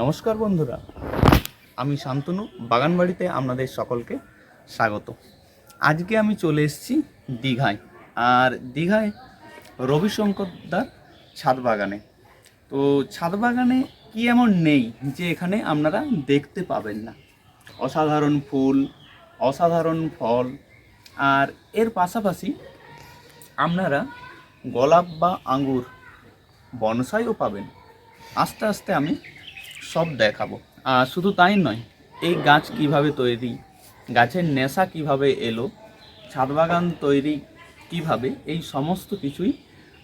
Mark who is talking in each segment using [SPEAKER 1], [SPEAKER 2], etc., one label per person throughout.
[SPEAKER 1] নমস্কার বন্ধুরা, আমি শান্তনু, বাগানবাড়িতে আপনাদের সকলকে স্বাগত। আজকে আমি চলে এসেছি দীঘায়, আর দীঘায় রবিশঙ্কর দার ছাদ বাগানে। তো ছাদ বাগানে কি এমন নেই যে এখানে আপনারা দেখতে পাবেন না। অসাধারণ ফুল, অসাধারণ ফল, আর এর পাশাপাশি আপনারা গোলাপ বা আঙ্গুর বনসাইও পাবেন। আস্তে আস্তে আমি সব দেখাবো। আর শুধু তাই নয়, এই গাছ কীভাবে তৈরি, গাছের নেশা কীভাবে এলো, ছাদ বাগান তৈরি কীভাবে, এই সমস্ত কিছুই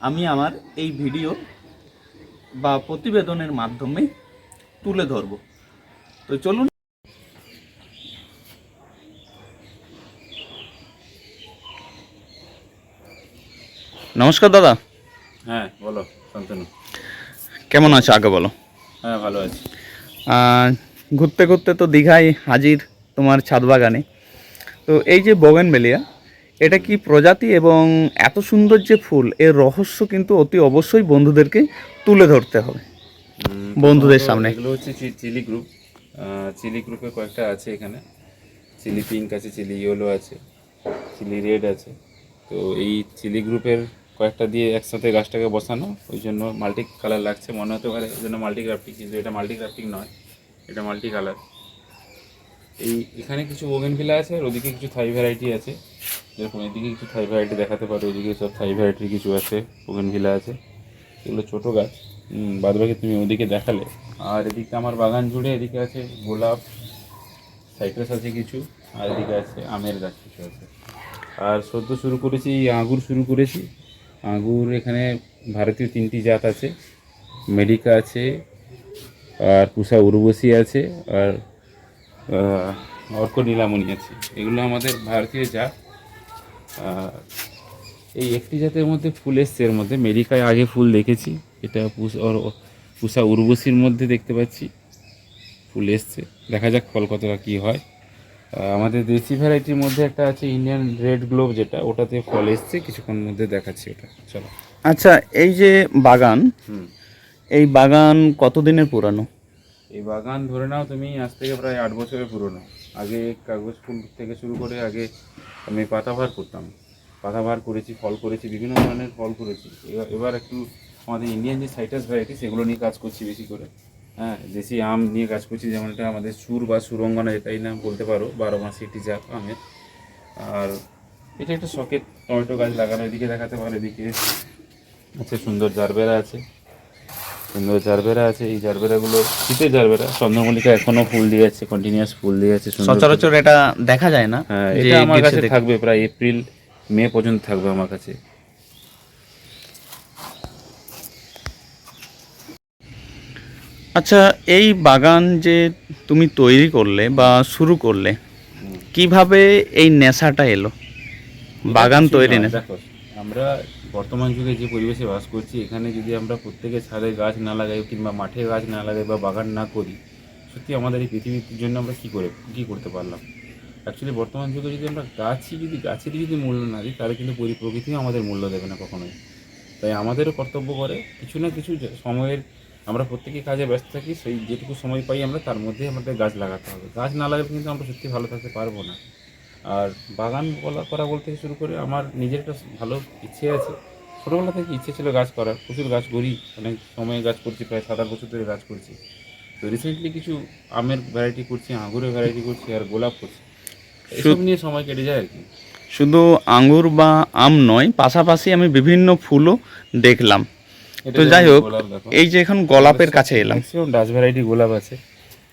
[SPEAKER 1] আমি আমার এই ভিডিও বা প্রতিবেদনের মাধ্যমে তুলে ধরব। তো চলুন নমস্কার দাদা।
[SPEAKER 2] হ্যাঁ বলো শান্তনু।
[SPEAKER 1] কেমন আছো? আগে বলো।
[SPEAKER 2] হ্যাঁ ভালো আছি।
[SPEAKER 1] ঘুরতে ঘুরতে তো দীঘায় হাজির তোমার ছাদ বাগানে। তো এই যে বগেন বগেনবেলিয়া এটা কি প্রজাতি এবং এত সুন্দর যে ফুল এর রহস্য কিন্তু অতি অবশ্যই বন্ধুদেরকে তুলে ধরতে হবে। বন্ধুদের সামনে।
[SPEAKER 2] এগুলো হচ্ছে চিলি গ্রুপ। চিলি গ্রুপে কয়েকটা আছে এখানে। চিলি পিঙ্ক আছে চিলি ইয়েলো আছে চিলি রেড আছে। তো এই চিলি গ্রুপের কয়েকটা দিয়ে একসাথে গাছটাকে বসানো, ওই জন্য মাল্টি কালার লাগছে। মনে হতে পারে এই জন্য মাল্টি গ্রাফটিং কিন্তু এটা মাল্টি গ্রাফটিং নয়, এটা মাল্টি কালার এই এখানে কিছু বোগেনভিলা আছে, আর ওদিকে কিছু থাই ভ্যারাইটি আছে। যেরকম এদিকে কিছু থাই ভ্যারাইটি দেখাতে পারো ওইদিকে সব থাই ভ্যারাইটির কিছু আছে বোগেনভিলা আছে। এগুলো ছোটো গাছ। বাদ বাকি তুমি ওদিকে দেখালে। আর এদিকে আমার বাগান জুড়ে এদিকে আছে গোলাপ সাইট্রাস আছে কিছু, আর এদিকে আছে আমের গাছ কিছু আছে। আর সদ্য শুরু করেছি আঙুর শুরু করেছি। আঙ্গুর এখানে ভারতীয় তিনটি জাত আছে। মেডিকা আছে, আর পুষা উর্বশী আছে, আর অর্ক নীলামণি আছে। এগুলো আমাদের ভারতীয় জাত। এই একটি জাতের মধ্যে ফুল এসছে, এর মধ্যে মেরিকায় আগে ফুল দেখেছি। এটা পুষ- উর্বশীর মধ্যে দেখতে পাচ্ছি। ফুল এসছে। দেখা যাক ফল কতটা কী হয়। আমাদের দেশি ভ্যারাইটির মধ্যে একটা আছে ইন্ডিয়ান রেড গ্লোভ যেটা ওটাতে ফল এসছে কিছুক্ষণের মধ্যে দেখাচ্ছি ওটা চলো।
[SPEAKER 1] আচ্ছা এই যে বাগান এই বাগান কতদিনের পুরানো?
[SPEAKER 2] এই বাগান ধরে নাও তুমি আজ থেকে প্রায় আট বছরের পুরনো। আগে কাগজ ফুল থেকে শুরু করে আগে আমি পাতাভার করতাম। পাতাভার করেছি ফল করেছি বিভিন্ন ধরনের ফল করেছি। এবার এবার একটু আমাদের ইন্ডিয়ান যে সাইটাস ভ্যারাইটি সেগুলো নিয়ে কাজ করছি বেশি করে। হ্যাঁ দেশি আম নিয়ে কাজ করছি যেমন এটা আমাদের সুর বা সুরঙ্গনা এটাই নাম বলতে পারো বারো মাসে একটি জাত আমের। আর এটা একটা শখের টমেটো গাছ লাগানো এদিকে দেখাতে পারো এদিকে আছে সুন্দর জারবেরা আছে। সুন্দর জারবেরা আছে এই জারবেরাগুলো শীতের জারবেরা চন্দ্রমল্লিকা এখনও ফুল দিয়ে আছে কন্টিনিউয়াস ফুল দিয়ে আছে
[SPEAKER 1] সচরাচর এটা দেখা যায় না
[SPEAKER 2] হ্যাঁ এটা আমার কাছে থাকবে প্রায় এপ্রিল মে পর্যন্ত থাকবে আমার কাছে।
[SPEAKER 1] আচ্ছা এই বাগান যে তুমি তৈরি করলে বা শুরু করলে কীভাবে এই নেশাটা এলো? বাগান তৈরি নেশা।
[SPEAKER 2] আমরা বর্তমান যুগে যে পরিবেশে বাস করছি এখানে যদি আমরা প্রত্যেকে ছাদে গাছ না লাগাই কিংবা মাঠে গাছ না লাগাই বা বাগান না করি সত্যি আমাদের এই পৃথিবীর জন্য আমরা কী করে কী করতে পারলাম? অ্যাকচুয়ালি বর্তমান যুগে যদি আমরা গাছই যদি গাছেরই যদি মূল্য না দিই তাহলে কিন্তু পরি- প্রকৃতিও আমাদের মূল্য দেবে না কখনোই। তাই আমাদেরও কর্তব্য করে কিছু না কিছু সময়ের আমরা প্রত্যেকে কাজে ব্যস্ত থাকি সেই যেটুকু সময় পাই আমরা তার মধ্যেই আমাদের গাছ লাগাতে হবে। গাছ না লাগালে কিন্তু আমরা সত্যি ভালো থাকতে পারব না। আর বাগান বলা করা বলতে শুরু করে আমার নিজের একটা ভালো ইচ্ছে আছে। ছোটোবেলা থেকে ইচ্ছে ছিল গাছ করার। প্রচুর গাছ করি অনেক সময় গাছ করছি প্রায় সাত আট বছর ধরে গাছ করছি। তো রিসেন্টলি কিছু আমের ভ্যারাইটি করছি আঙুরের ভ্যারাইটি করছি আর গোলাপ করছি। এসব নিয়ে সময় কেটে যায় আর কি।
[SPEAKER 1] শুধু আঙুর বা আম নয় পাশাপাশি আমি বিভিন্ন ফুলও দেখলাম। তো যাই হোক। এই যে এখন গোলাপের কাছে এলাম।
[SPEAKER 2] ডাচ ভ্যারাইটি গোলাপ আছে।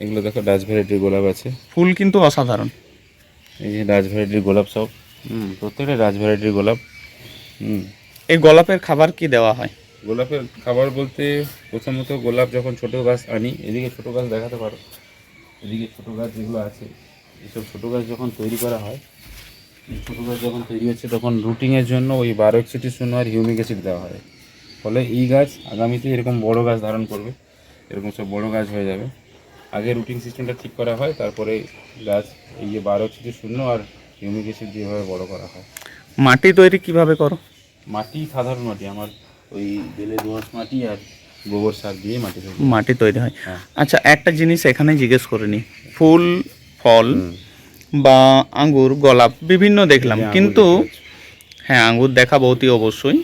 [SPEAKER 2] এগুলো দেখো ডাচ ভ্যারাইটির গোলাপ আছে।
[SPEAKER 1] ফুল কিন্তু অসাধারণ।
[SPEAKER 2] এই যে ডাচ ভ্যারাইটির গোলাপ সব। হুম প্রত্যেকটা ডাচ ভ্যারাইটির গোলাপ। হুম।
[SPEAKER 1] এই গোলাপের খাবার কি দেওয়া হয়?
[SPEAKER 2] গোলাপের খাবার বলতে প্রথমত গোলাপ যখন ছোট গাছ আনি এদিকে ছোট গাছ দেখাতে পারো। এদিকে ছোট গাছ যেগুলো আছে এইসব ছোট গাছ যখন তৈরি করা হয় ছোট গাছ যখন তৈরি হচ্ছে তখন রুটিংয়ের জন্য ওই বারো একষট্টি শূন্য আর হিউমিক অ্যাসিড দেওয়া হয়। ফলে এই গাছ আগামীতে এরকম বড় গাছ ধারণ করবে। এরকম সব বড় গাছ হয়ে যাবে। আগে রুটিং সিস্টেমটা ঠিক করা হয় তারপরে গাছ এই যে বারো একষট্টি শূন্য আর হিউমিক যেভাবে বড় করা হয়।
[SPEAKER 1] মাটি তৈরি কীভাবে করো?
[SPEAKER 2] মাটি সাধারণ মাটি আমার ওই বেলে দোআঁশ মাটি আর গোবর সার দিয়ে মাটি তৈরি
[SPEAKER 1] মাটি তৈরি হয়।
[SPEAKER 2] হ্যাঁ।
[SPEAKER 1] আচ্ছা একটা জিনিস এখানে জিজ্ঞেস করে নি। ফুল ফল বা আঙ্গুর গোলাপ বিভিন্ন দেখলাম। কিন্তু হ্যাঁ আঙ্গুর দেখা বহুতই অবশ্যই।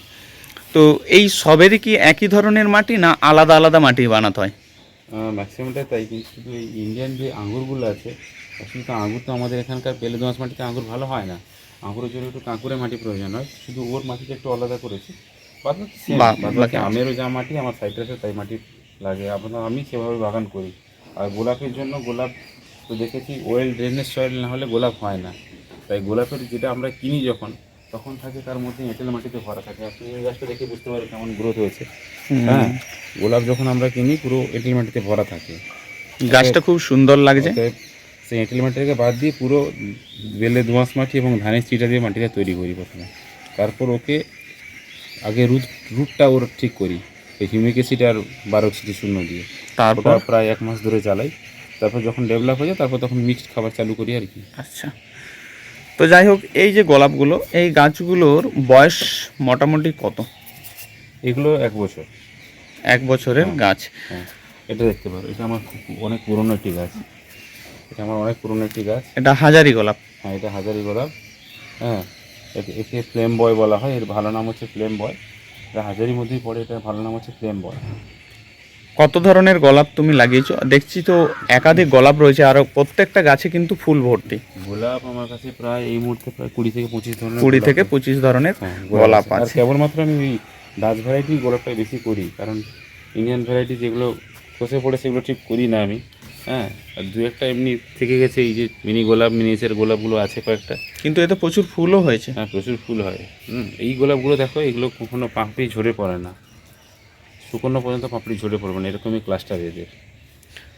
[SPEAKER 1] তো এই সবেরই কি একই ধরনের মাটি না আলাদা আলাদা মাটি বানাতে হয়?
[SPEAKER 2] ম্যাক্সিমামটা তাই কিন্তু শুধু এই ইন্ডিয়ান যে আঙুরগুলো আছে আসলে তো আঙুর তো আমাদের এখানকার বেলে দোঁয়াশ মাটিতে আঙুর ভালো হয় না। আঙুরের জন্য একটু কাঁকুরে মাটি প্রয়োজন হয় শুধু ওর মাটিটা একটু আলাদা করেছি। বাকি। আমেরও যা মাটি আমার সাইট্রাসে তাই মাটি লাগে। আপনার আমি সেভাবে বাগান করি। আর গোলাপের জন্য গোলাপ তো দেখেছি ওয়েল ড্রেনেজ সয়েল না হলে গোলাপ হয় না। তাই গোলাপের যেটা আমরা কিনি যখন তখন থাকে তার মধ্যে এঁটেল মাটিতে ভরা থাকে। আপনি এই গাছটা দেখে বুঝতে পারেন কেমন গ্রোথ হয়েছে। হ্যাঁ গোলাপ যখন আমরা কিনি পুরো এঁটেল মাটিতে ভরা থাকে।
[SPEAKER 1] গাছটা খুব সুন্দর লাগছে।
[SPEAKER 2] সেই এঁটেল মাটিটাকে বাদ দিয়ে পুরো বেলে দোঁয়াশ মাটি এবং ধানের চিটা দিয়ে মাটিটা তৈরি করি প্রথমে। তারপর ওকে আগে রুট রুটটা ওর ঠিক করি। এই হিউমিক অ্যাসিড আর বারো ছিটি শূন্য দিয়ে।
[SPEAKER 1] তারপর?
[SPEAKER 2] প্রায় এক মাস ধরে চালাই। তারপর যখন ডেভেলপ হয়ে যায় তারপর তখন মিক্সড খাবার চালু করি আর কি।
[SPEAKER 1] আচ্ছা। তো যাই হোক এই যে গোলাপগুলো এই গাছগুলোর বয়স মোটামুটি কত?
[SPEAKER 2] এগুলো এক বছর।
[SPEAKER 1] এক বছরের গাছ।
[SPEAKER 2] হ্যাঁ এটা দেখতে পারো এটা আমার অনেক পুরনো একটি গাছ। এটা আমার অনেক পুরনো একটি গাছ।
[SPEAKER 1] এটা হাজারি গোলাপ।
[SPEAKER 2] হ্যাঁ এটা হাজারি গোলাপ। হ্যাঁ একে ফ্লেম বয় বলা হয় এর ভালো নাম হচ্ছে ফ্লেম বয়। এটা হাজারির মধ্যেই পড়ে এটার ভালো নাম হচ্ছে ফ্লেম বয়।
[SPEAKER 1] কত ধরনের গোলাপ তুমি লাগিয়েছো? দেখছি তো একাধিক গোলাপ রয়েছে আর প্রত্যেকটা গাছে কিন্তু ফুল ভর্তি।
[SPEAKER 2] গোলাপ আমার কাছে প্রায় এই মুহূর্তে প্রায় কুড়ি থেকে পঁচিশ ধরনের
[SPEAKER 1] কুড়ি থেকে পঁচিশ ধরনের
[SPEAKER 2] হ্যাঁ,
[SPEAKER 1] গোলাপ
[SPEAKER 2] আর
[SPEAKER 1] আছে।
[SPEAKER 2] কেবলমাত্র আমি ওই ডাচ ভ্যারাইটি গোলাপটাই বেশি করি কারণ ইন্ডিয়ান ভ্যারাইটি যেগুলো খসে পড়ে সেগুলো ঠিক করি না আমি। হ্যাঁ আর দু একটা এমনি থেকে গেছে এই যে মিনি গোলাপ মিনিয়েচার গোলাপগুলো আছে কয়েকটা।
[SPEAKER 1] কিন্তু এতে প্রচুর ফুলও হয়েছে।
[SPEAKER 2] হ্যাঁ প্রচুর ফুল হয়। হুম এই গোলাপগুলো দেখো এগুলো কখনো পাপড়ি ঝরে পড়ে না। শুকনো পর্যন্ত পাপড়ি ঝরে পড়বে না এরকমই ক্লাস্টার এদের।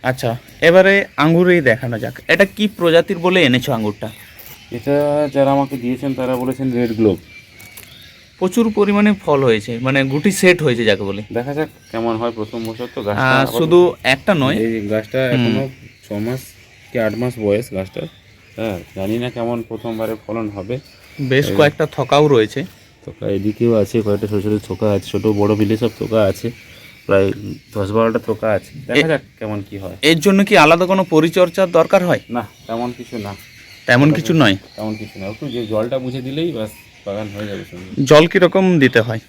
[SPEAKER 1] আচ্ছা এবারে আঙ্গুরেই দেখানো যাক। এটা কি প্রজাতির বলে এনেছো আঙ্গুরটা?
[SPEAKER 2] এটা যারা আমাকে দিয়েছেন তারা বলেছেন রেড গ্লোব
[SPEAKER 1] প্রচুর পরিমাণে ফল হয়েছে মানে গুটি সেট হয়েছে যাকে বলে।
[SPEAKER 2] দেখা যাক কেমন হয় প্রথম বছর তো গাছটা
[SPEAKER 1] শুধু একটা নয়।
[SPEAKER 2] এই গাছটা এখনও ছ মাস কি আট মাস বয়স গাছটার। হ্যাঁ জানি না কেমন প্রথমবারে ফলন হবে।
[SPEAKER 1] বেশ কয়েকটা থকাও রয়েছে।
[SPEAKER 2] থোকা। এদিকেও আছে কয়েকটা ছোটো ছোটো থোকা আছে ছোটো বড় মিলে সব থোকা আছে প্রায় দশ বারোটা থোকা আছে। দেখা যাক কেমন কি হয়।
[SPEAKER 1] এর জন্য কি আলাদা কোনো পরিচর্যার দরকার হয়?
[SPEAKER 2] না তেমন কিছু না।
[SPEAKER 1] তেমন কিছু নয়?
[SPEAKER 2] তেমন কিছু না। একটু যে জলটা বুঝে দিলেই বাস বাগান হয়ে যাবে
[SPEAKER 1] জল কীরকম দিতে হয়?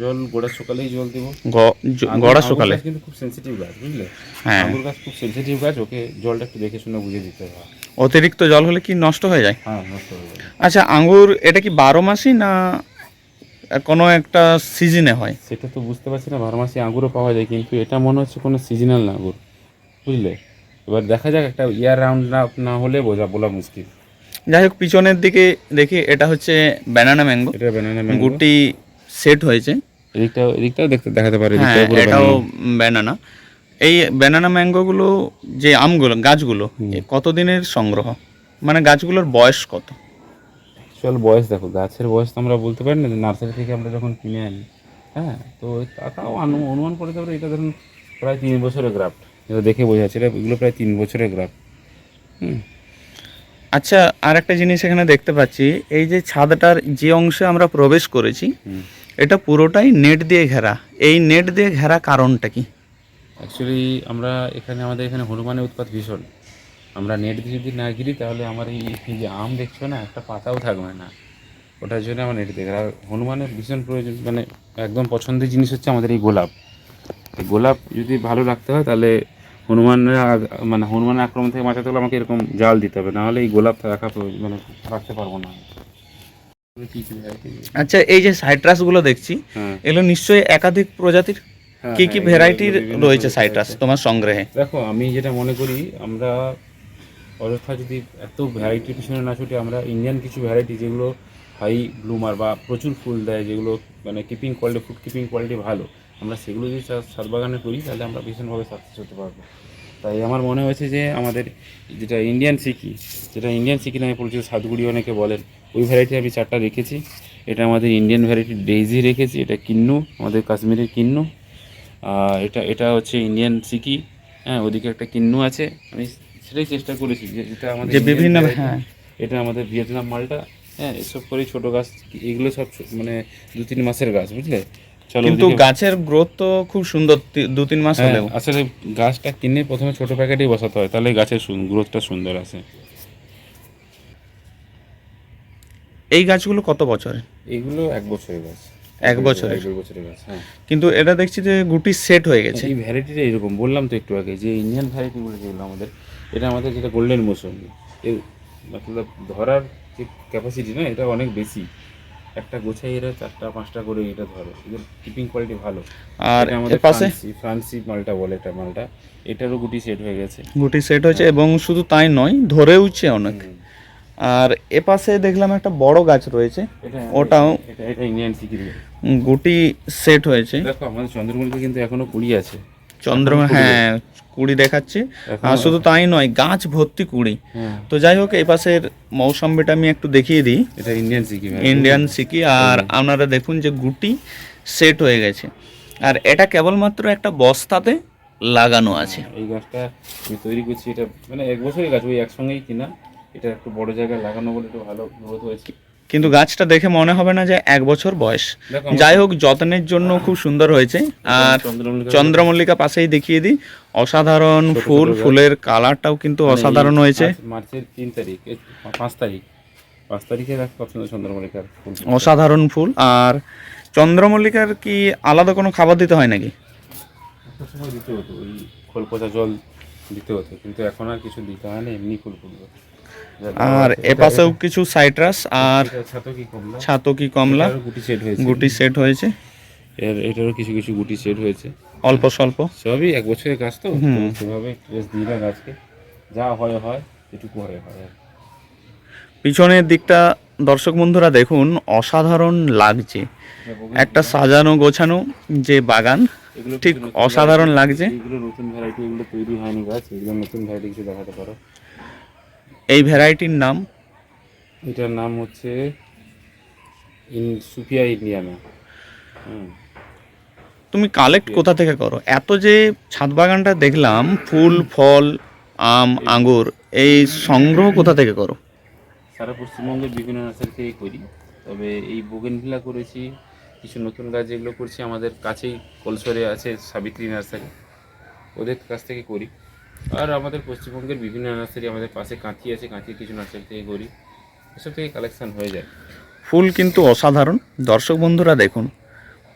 [SPEAKER 2] জল গোড়া সকালেই জল দেবো।
[SPEAKER 1] গড়া সকালে
[SPEAKER 2] কিন্তু খুব সেন্সিটিভ গাছ বুঝলে?
[SPEAKER 1] হ্যাঁ।
[SPEAKER 2] আঙুর গাছ খুব সেন্সিটিভ গাছ ওকে জলটা একটু দেখে শুনে বুঝে দিতে হয়।
[SPEAKER 1] অতিরিক্ত জল হলে কি নষ্ট হয়ে যায়?
[SPEAKER 2] হ্যাঁ নষ্ট হয়ে যাবে
[SPEAKER 1] আচ্ছা আঙুর এটা কি বারো মাসই না কোনো একটা সিজনে হয়।
[SPEAKER 2] সেটা তো বুঝতে পারছি না বারো মাসে আঙুরও পাওয়া যায় কিন্তু এটা মনে হচ্ছে কোনো সিজনাল না আঙুর বুঝলে? এবার দেখা যাক একটা ইয়ার রাউন্ড না না হলে বোঝা বলা মুশকিল।
[SPEAKER 1] যাই হোক পিছনের দিকে দেখি এটা হচ্ছে ব্যানানা ম্যাঙ্গো
[SPEAKER 2] এটা ব্যানানা ম্যাঙ্গো
[SPEAKER 1] গুটি সেট হয়েছে।
[SPEAKER 2] এদিকটাও এদিকটাও দেখতে দেখাতে পারে
[SPEAKER 1] হ্যাঁ এটাও ব্যানানা এই ব্যানানা ম্যাঙ্গোগুলো যে আমগুলো গাছগুলো কতদিনের সংগ্রহ? মানে গাছগুলোর বয়স কত?
[SPEAKER 2] চল বয়স দেখো গাছের বয়স তো আমরা বলতে পারি না যে নার্সারি থেকে আমরা যখন কিনে আনি হ্যাঁ? তো তাও অনুমান করে পারে এটা ধরুন প্রায় তিন বছরের গ্রাফট এটা দেখে বোঝা যাচ্ছে। এটা এগুলো প্রায় তিন বছরের গ্রাফট হুম।
[SPEAKER 1] আচ্ছা আর একটা জিনিস এখানে দেখতে পাচ্ছি এই যে ছাদটার যে অংশে আমরা প্রবেশ করেছি এটা পুরোটাই নেট দিয়ে ঘেরা। এই নেট দিয়ে ঘেরা কারণটা কি?
[SPEAKER 2] অ্যাকচুয়ালি আমরা এখানে আমাদের এখানে হনুমানের উৎপাত ভীষণ। আমরা নেট দিয়ে যদি না ঘিরি তাহলে আমার এই এই যে আম দেখছ না একটা পাতাও থাকবে না। ওটার জন্য আমার নেট দেখে আর হনুমানের ভীষণ প্রয়োজন মানে একদম পছন্দের জিনিস হচ্ছে আমাদের এই গোলাপ। এই গোলাপ যদি ভালো রাখতে হয় তাহলে হনুমানের মানে হনুমানের আক্রমণ থেকে বাঁচাতে হলে আমাকে এরকম জাল দিতে হবে নাহলে এই গোলাপ রাখা প্রয়োজন- মানে রাখতে পারব না।
[SPEAKER 1] আচ্ছা এই যে সাইট্রাসগুলো দেখছি
[SPEAKER 2] হ্যাঁ।
[SPEAKER 1] এগুলো নিশ্চয়ই একাধিক প্রজাতির?
[SPEAKER 2] হ্যাঁ,
[SPEAKER 1] কি কি ভ্যারাইটির রয়েছে সাইট্রাস তোমার সংগ্রহে?
[SPEAKER 2] দেখো আমি যেটা মনে করি আমরা অযথা যদি এত ভ্যারাইটির পিছনে না ছুটে আমরা ইন্ডিয়ান কিছু ভ্যারাইটি যেগুলো হাই ব্লুমার বা প্রচুর ফুল দেয়, যেগুলো মানে keeping quality food keeping quality ভালো, আমরা সেগুলো যদি ছাদ বাগানে করি, তাহলে আমরা ভীষণভাবে সাকসেস হতে পারব। তাই আমার মনে হয়েছে যে আমাদের যেটা ইন্ডিয়ান সিকি, যেটা ইন্ডিয়ান সিকি নামে পরিচিত সাতগুড়ি অনেকে বলেন, ওই ভ্যারাইটি আমি চারটা রেখেছি। এটা আমাদের ইন্ডিয়ান ভ্যারাইটি ডেইজি রেখেছি, এটা কিন্নু, আমাদের কাশ্মীরের কিন্নু। এটা এটা হচ্ছে ইন্ডিয়ান সিকি। হ্যাঁ ওদিকে একটা কিন্নু আছে। আমি সেটাই চেষ্টা করেছি যে এটা আমাদের
[SPEAKER 1] যে বিভিন্ন হ্যাঁ।
[SPEAKER 2] এটা আমাদের ভিয়েতনাম মালটা হ্যাঁ এসব করে ছোট গাছ এগুলো সব মানে দু তিন মাসের গাছ বুঝলে?
[SPEAKER 1] কিন্তু গাছের গ্রোথ তো খুব সুন্দর দু তিন মাস
[SPEAKER 2] হ্যাঁ,
[SPEAKER 1] হলেও।
[SPEAKER 2] আসলে গাছটা কিনে প্রথমে ছোট প্যাকেটেই বসাতে হয় তাহলে গাছের গ্রোথটা সুন্দর আসে।
[SPEAKER 1] এই গাছগুলো কত বছরের?
[SPEAKER 2] এগুলো এক বছরের গাছ।
[SPEAKER 1] এক বছরের?
[SPEAKER 2] এক বছরের গাছ হ্যাঁ।
[SPEAKER 1] কিন্তু এটা দেখছি যে গুটি সেট হয়ে গেছে।
[SPEAKER 2] এই ভ্যারাইটিটা এরকম বললাম তো একটু আগে যে ইন্ডিয়ান ভ্যারাইটিগুলো যেগুলো আমাদের এটা আমাদের যেটা গোল্ডেন মৌসুমি এর মতলব ধরার যে ক্যাপাসিটি না এটা অনেক বেশি। একটা গোছাই এরা চারটা পাঁচটা করে এটা ধরে। এদের কিপিং কোয়ালিটি ভালো।
[SPEAKER 1] আর
[SPEAKER 2] আমাদের
[SPEAKER 1] পাশে?
[SPEAKER 2] ফ্রান্সি মালটা বলে এটা মালটা। এটারও গুটি সেট হয়ে গেছে।
[SPEAKER 1] গুটি সেট হয়েছে এবং শুধু তাই নয় ধরেওছে অনেক। আর এ পাশে দেখলাম একটা বড় গাছ রয়েছে। ওটাও
[SPEAKER 2] এটা ইন্ডিয়ান
[SPEAKER 1] উম, গুটি সেট হয়েছে।
[SPEAKER 2] দেখো আমাদের চন্দ্রমুখী কিন্তু এখনও কুড়ি আছে।
[SPEAKER 1] চন্দ্রমা হ্যাঁ কুড়ি দেখাচ্ছে। আর শুধু তাই নয় গাছ ভর্তি কুড়ি।
[SPEAKER 2] হ্যাঁ
[SPEAKER 1] তো যাই হোক এই পাশের মৌসম্বিটা আমি একটু দেখিয়ে দিই।
[SPEAKER 2] এটা ইন্ডিয়ান সিকিম
[SPEAKER 1] ইন্ডিয়ান সিকি আর আপনারা দেখুন যে গুটি সেট হয়ে গেছে। আর এটা কেবলমাত্র একটা বস্তাতে লাগানো আছে।
[SPEAKER 2] এই গাছটা আমি তৈরি করছি এটা মানে এক বছরই গাছ ওই একসঙ্গেই কিনা। এটা একটু বড় জায়গায় লাগানো বলে একটু ভালো গ্রোথ হয়েছে।
[SPEAKER 1] কিন্তু গাছটা দেখে মনে হবে না যে এক বছর বয়স। যাই হোক যত্নের জন্য খুব সুন্দর হয়েছে। আর
[SPEAKER 2] চন্দ্রমল্লিকা
[SPEAKER 1] পাশেই দেখিয়ে দিই। অসাধারণ ফুল ফুলের কালারটাও কিন্তু
[SPEAKER 2] মানে
[SPEAKER 1] অসাধারণ হয়েছে।
[SPEAKER 2] মার্চের তিন তারিখ পাঁচ তারিখ। পাঁচ তারিখে চন্দ্রমল্লিকার ফুল।
[SPEAKER 1] অসাধারণ ফুল। আর চন্দ্রমল্লিকার কি আলাদা কোনো খাবার দিতে হয় নাকি?
[SPEAKER 2] দিতে হতো ওই খোল পচা জল দিতে হতো কিন্তু এখন আর কিছু দিতে হয় না এমনি ফুল ফুলবে।
[SPEAKER 1] আর এ পাশেও কিছু সাইট্রাস আর
[SPEAKER 2] ছাতো কি কমলা?
[SPEAKER 1] ছাতকি কমলা?
[SPEAKER 2] গুটি সেট হয়েছে।
[SPEAKER 1] গুটি সেট হয়েছে।
[SPEAKER 2] এর এটারও কিছু কিছু গুটি সেট হয়েছে।
[SPEAKER 1] অল্প স্বল্প।
[SPEAKER 2] সবই এক বছরের গাছ তো? সেভাবে রেস্ট দিই না গাছকে। যা হয় হয় যেটুকু হয় হয়
[SPEAKER 1] পিছনের দিকটা দর্শক বন্ধুরা দেখুন অসাধারণ লাগছে। একটা সাজানো গোছানো যে বাগান ঠিক অসাধারণ লাগছে।
[SPEAKER 2] এগুলো নতুন ভ্যারাইটি এগুলো তৈরি হয়নি গাছ এগুলো নতুন ভ্যারাইটি কিছু দেখাতে পারো।
[SPEAKER 1] এই ভ্যারাইটির নাম?
[SPEAKER 2] এটার নাম হচ্ছে ইন সুফিয়া ইন্ডিয়ানা হুম।
[SPEAKER 1] তুমি কালেক্ট কোথা থেকে করো? এত যে ছাদ বাগানটা দেখলাম ফুল ফল আম আঙ্গুর এই সংগ্রহ কোথা থেকে করো?
[SPEAKER 2] সারা পশ্চিমবঙ্গের বিভিন্ন নার্সারি থেকেই করি। তবে এই বোগেনভিলা করেছি কিছু নতুন গাছ যেগুলো করছি আমাদের কাছেই কলসরে আছে সাবিত্রী নার্সারি। ওদের কাছ থেকে করি। আর আমাদের পশ্চিমবঙ্গের বিভিন্ন নার্সারি আমাদের পাশে কাঁথি আছে কাঁথির কিছু নার্সারি থেকে করি এসব থেকে কালেকশন হয়ে যায়।
[SPEAKER 1] ফুল কিন্তু অসাধারণ। দর্শক বন্ধুরা দেখুন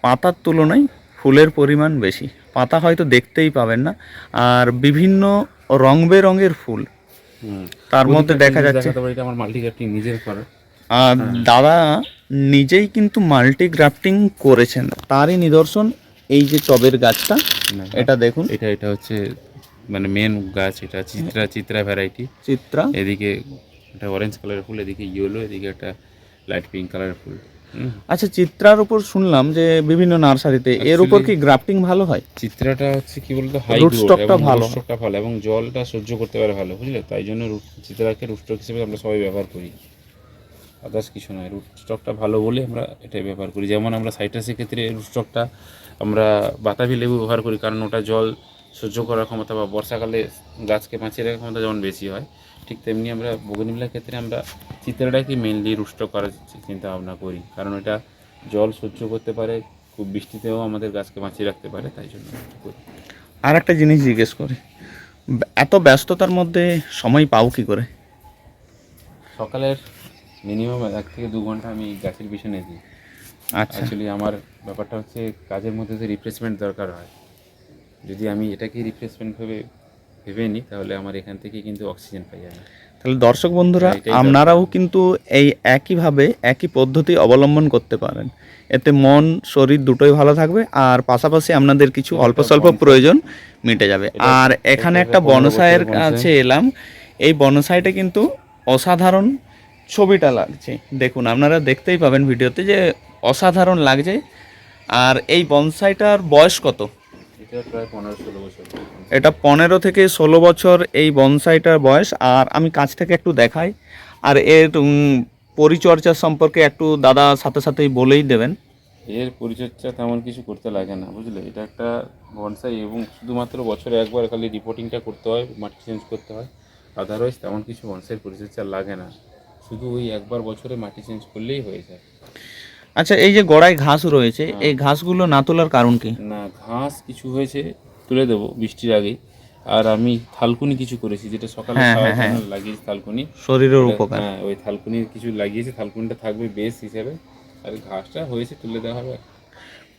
[SPEAKER 1] পাতার তুলনায় ফুলের পরিমাণ বেশি। পাতা হয়তো দেখতেই পাবেন না। আর বিভিন্ন রং বেরঙের ফুল তার মধ্যে দেখা যাচ্ছে
[SPEAKER 2] আমার মাল্টি নিজের করা
[SPEAKER 1] আর দাদা নিজেই কিন্তু মাল্টি গ্রাফটিং করেছেন। তারই নিদর্শন এই যে টবের গাছটা এটা দেখুন।
[SPEAKER 2] এটা এটা হচ্ছে মানে মেন গাছ এটা চিত্রা চিত্রা ভ্যারাইটি
[SPEAKER 1] চিত্রা।
[SPEAKER 2] এদিকে একটা অরেঞ্জ কালারের ফুল এদিকে ইয়েলো এদিকে একটা লাইট পিঙ্ক কালারের ফুল।
[SPEAKER 1] আচ্ছা চিত্রার উপর শুনলাম যে বিভিন্ন নার্সারিতে এর উপর কি গ্রাফটিং ভালো হয়?
[SPEAKER 2] চিত্রাটা হচ্ছে কি বলতো হাই
[SPEAKER 1] stock ভালো।
[SPEAKER 2] স্টকটা ভালো এবং জলটা সহ্য করতে পারে ভালো বুঝলে? তাই জন্য root- চিত্রাকে রুট স্টক হিসেবে আমরা সবাই ব্যবহার করি। আদার্স কিছু নয় রুট স্টকটা ভালো বলে আমরা এটাই ব্যবহার করি। যেমন আমরা সাইট্রাসের ক্ষেত্রে রুট স্টকটা আমরা বাতাবি লেবু ব্যবহার করি কারণ ওটা জল সহ্য করার ক্ষমতা বা বর্ষাকালে গাছকে বাঁচিয়ে রাখার ক্ষমতা যেমন বেশি হয় ঠিক তেমনি আমরা বগনিমিলার ক্ষেত্রে আমরা চিত্রাটাকে মেনলি রুষ্ট করার চিন্তা ভাবনা করি। কারণ এটা জল সহ্য করতে পারে খুব বৃষ্টিতেও আমাদের গাছকে বাঁচিয়ে রাখতে পারে তাই জন্য করি।
[SPEAKER 1] আর একটা জিনিস জিজ্ঞেস করি এত ব্যস্ততার মধ্যে সময় পাও কি করে?
[SPEAKER 2] সকালের মিনিমাম এক থেকে দু ঘণ্টা আমি গাছের পিছনে দিই
[SPEAKER 1] আচ্ছা।
[SPEAKER 2] অ্যাকচুয়ালি আমার ব্যাপারটা হচ্ছে কাজের মধ্যে তো রিফ্রেশমেন্ট দরকার হয় যদি আমি এটাকে রিফ্রেশমেন্ট ভেবে ভেবে নিই তাহলে আমার এখান থেকে কিন্তু অক্সিজেন পাই আমি।
[SPEAKER 1] তাহলে দর্শক বন্ধুরা
[SPEAKER 2] হ্যাঁ।
[SPEAKER 1] আপনারাও কিন্তু এই একইভাবে একই পদ্ধতি অবলম্বন করতে পারেন। এতে মন শরীর দুটোই ভালো থাকবে আর পাশাপাশি আপনাদের কিছু অল্প স্বল্প প্রয়োজন মিটে যাবে। আর এখানে একটা
[SPEAKER 2] পনেরো
[SPEAKER 1] বনসাইয়ের কাছে এলাম। এই বনসাইটা কিন্তু অসাধারণ ছবিটা লাগছে। দেখুন আপনারা দেখতেই পাবেন ভিডিওতে যে অসাধারণ লাগছে। আর এই বনসাইটার বয়স কত?
[SPEAKER 2] এটা পনেরো
[SPEAKER 1] থেকে ষোলো বছর এই বনসাইটার বয়স। আর আমি কাছ থেকে একটু দেখাই। আর এর পরিচর্যা সম্পর্কে একটু দাদা সাথে সাথেই বলেই দেবেন।
[SPEAKER 2] এর পরিচর্যা তেমন কিছু করতে লাগে না বুঝলে? এটা একটা বনসাই এবং শুধুমাত্র বছরে একবার খালি রিপোর্টিংটা করতে হয় মাটি চেঞ্জ করতে হয়। আদারওয়াইজ তেমন কিছু বনসাইয়ের পরিচর্যা লাগে না। শুধু ওই একবার বছরে মাটি চেঞ্জ করলেই হয়ে যায়।
[SPEAKER 1] আচ্ছা এই যে গোড়ায় ঘাস রয়েছে এই ঘাসগুলো না তোলার কারণ কি?
[SPEAKER 2] না ঘাস কিছু হয়েছে তুলে দেবো বৃষ্টির আগেই আর আমি থালকুনি কিছু করেছি যেটা সকালে
[SPEAKER 1] হ্যাঁ,
[SPEAKER 2] খাওয়ার
[SPEAKER 1] হ্যাঁ,
[SPEAKER 2] জন্য লাগিয়েছি থালকুনি।
[SPEAKER 1] শরীরের উপকার।
[SPEAKER 2] হ্যাঁ ওই থালকুনির কিছু লাগিয়েছি থালকুনিটা থাকবে বেশ হিসেবে। আর ঘাসটা হয়েছে তুলে দেওয়া হবে।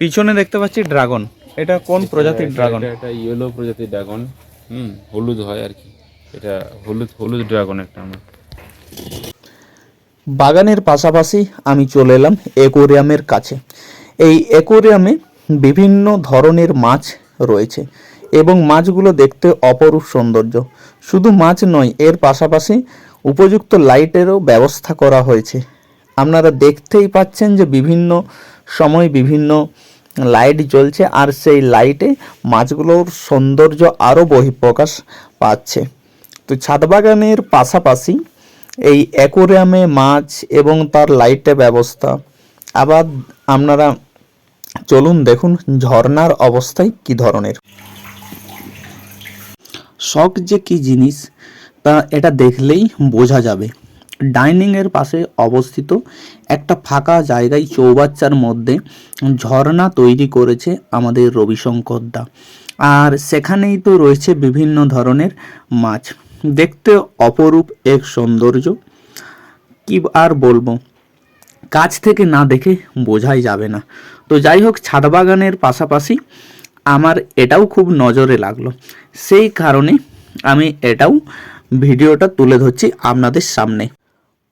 [SPEAKER 1] পিছনে দেখতে পাচ্ছি ড্রাগন। এটা কোন প্রজাতির ড্রাগন?
[SPEAKER 2] এটা ইয়েলো প্রজাতির ড্রাগন। হুম হলুদ হয় আর কি। এটা হলুদ হলুদ ড্রাগন একটা আমার।
[SPEAKER 1] বাগানের পাশাপাশি আমি চলে এলাম অ্যাকোরিয়ামের কাছে। এই অ্যাকোরিয়ামে বিভিন্ন ধরনের মাছ রয়েছে এবং মাছগুলো দেখতে অপরূপ সৌন্দর্য। শুধু মাছ নয়, এর পাশাপাশি উপযুক্ত লাইটেরও ব্যবস্থা করা হয়েছে। আপনারা দেখতেই পাচ্ছেন যে বিভিন্ন সময় বিভিন্ন লাইট জ্বলছে আর সেই লাইটে মাছগুলোর সৌন্দর্য আরও বহিঃপ্রকাশ পাচ্ছে। তো ছাদ বাগানের পাশাপাশি এই অ্যাকোরিয়ামে মাছ এবং তার লাইটের ব্যবস্থা। আবার আপনারা চলুন দেখুন ঝর্ণার অবস্থায় কি ধরনের। শখ যে কি জিনিস, তা এটা দেখলেই বোঝা যাবে। ডাইনিংয়ের পাশে অবস্থিত একটা ফাঁকা জায়গায় চৌবাচ্চার মধ্যে ঝর্ণা তৈরি করেছে আমাদের রবিশঙ্কর দা। আর সেখানেই তো রয়েছে বিভিন্ন ধরনের মাছ। দেখতে অপরূপ এক সৌন্দর্য। কি আর বলব? কাছ থেকে না দেখে বোঝাই যাবে না। তো যাই হোক, ছাদ বাগানের পাশাপাশি আমার এটাও খুব নজরে লাগল। সেই কারণে আমি এটাও ভিডিওটা তুলে ধরছি আপনাদের সামনে।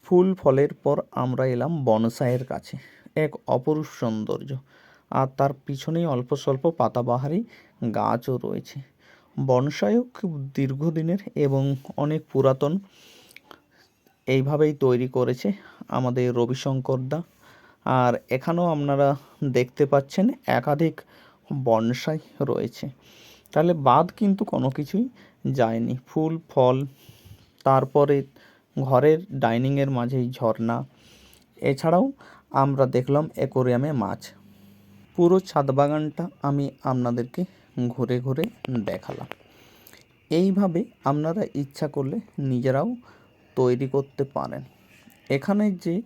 [SPEAKER 1] ফুল ফলের পর আমরা এলাম বনসাইয়ের কাছে, এক অপরূপ সৌন্দর্য। আর তার পিছনেই অল্প স্বল্প পাতাবাহারি গাছও রয়েছে। বনসাইও খুব দীর্ঘদিনের এবং অনেক পুরাতন এইভাবেই তৈরি করেছে আমাদের রবিশঙ্কর দা। আর এখানেও আপনারা দেখতে পাচ্ছেন একাধিক বনসাই রয়েছে। তাহলে বাদ কিন্তু কোনো কিছুই যায়নি। ফুল, ফল, তারপরে ঘরের ডাইনিংয়ের মাঝেই ঝর্ণা। এছাড়াও আমরা দেখলাম অ্যাকোরিয়ামে মাছ। পুরো ছাদ বাগানটা আমি আপনাদেরকে ঘুরে ঘুরে দেখালাম। এইভাবে আপনারা ইচ্ছা করলে নিজেরাও তৈরি করতে পারেন। এখানে যে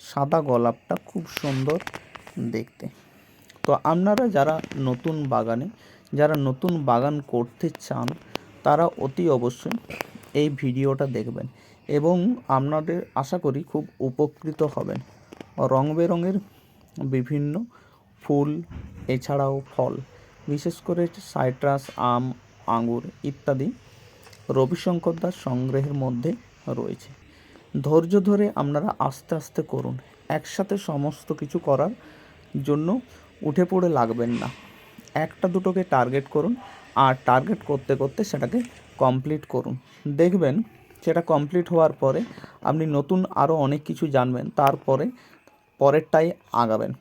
[SPEAKER 1] সাদা গোলাপটা খুব সুন্দর দেখতে। তো আপনারা যারা নতুন বাগানে, যারা নতুন বাগান করতে চান, তারা অতি অবশ্যই এই ভিডিওটা দেখবেন এবং আপনাদের আশা করি খুব উপকৃত হবেন। রং বেরঙের বিভিন্ন ফুল, এছাড়াও ফল। বিশেষ করে সাইট্রাস, আম, আঙ্গুর ইত্যাদি রবিশঙ্কর দাস সংগ্রহের মধ্যে রয়েছে। ধৈর্য ধরে আপনারা আস্তে আস্তে করুন। একসাথে সমস্ত কিছু করার জন্য উঠে পড়ে লাগবেন না। একটা দুটোকে টার্গেট করুন আর টার্গেট করতে করতে সেটাকে কমপ্লিট করুন। দেখবেন সেটা কমপ্লিট হওয়ার পরে আপনি নতুন আরও অনেক কিছু জানবেন, তারপরে পরেরটাই আগাবেন।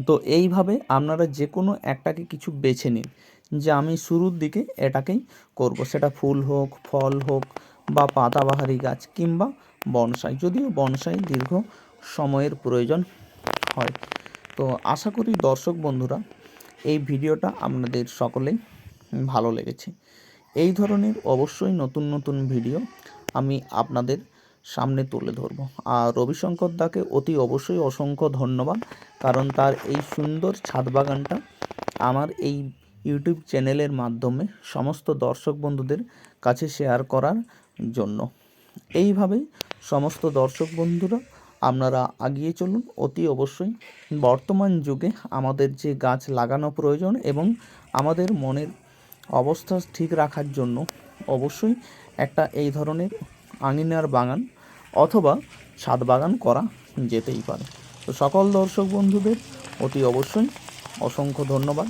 [SPEAKER 1] তো এইভাবে আপনারা যে কোনো একটাকে কিছু বেছে নিন যে আমি শুরুর দিকে এটাকেই করব। সেটা ফুল হোক, ফল হোক বা পাতাবাহারি গাছ কিংবা বনসাই, যদিও বনসাই দীর্ঘ সময়ের প্রয়োজন হয়। তো আশা করি দর্শক বন্ধুরা এই ভিডিওটা আপনাদের সকলেই ভালো লেগেছে। এই ধরনের অবশ্যই নতুন নতুন ভিডিও আমি আপনাদের সামনে তুলে ধরবো। আর রবিশঙ্কর দাকে অতি অবশ্যই অসংখ্য ধন্যবাদ, কারণ তার এই সুন্দর ছাদ বাগানটা আমার এই ইউটিউব চ্যানেলের মাধ্যমে সমস্ত দর্শক বন্ধুদের কাছে শেয়ার করার জন্য। এইভাবেই সমস্ত দর্শক বন্ধুরা, আপনারা আগিয়ে চলুন। অতি অবশ্যই বর্তমান যুগে আমাদের যে গাছ লাগানো প্রয়োজন এবং আমাদের মনের অবস্থা ঠিক রাখার জন্য অবশ্যই একটা এই ধরনের আঙিনার বাগান অথবা ছাদ বাগান করা যেতেই পারে। তো সকল দর্শক বন্ধুদের অতি অবশ্যই অসংখ্য ধন্যবাদ।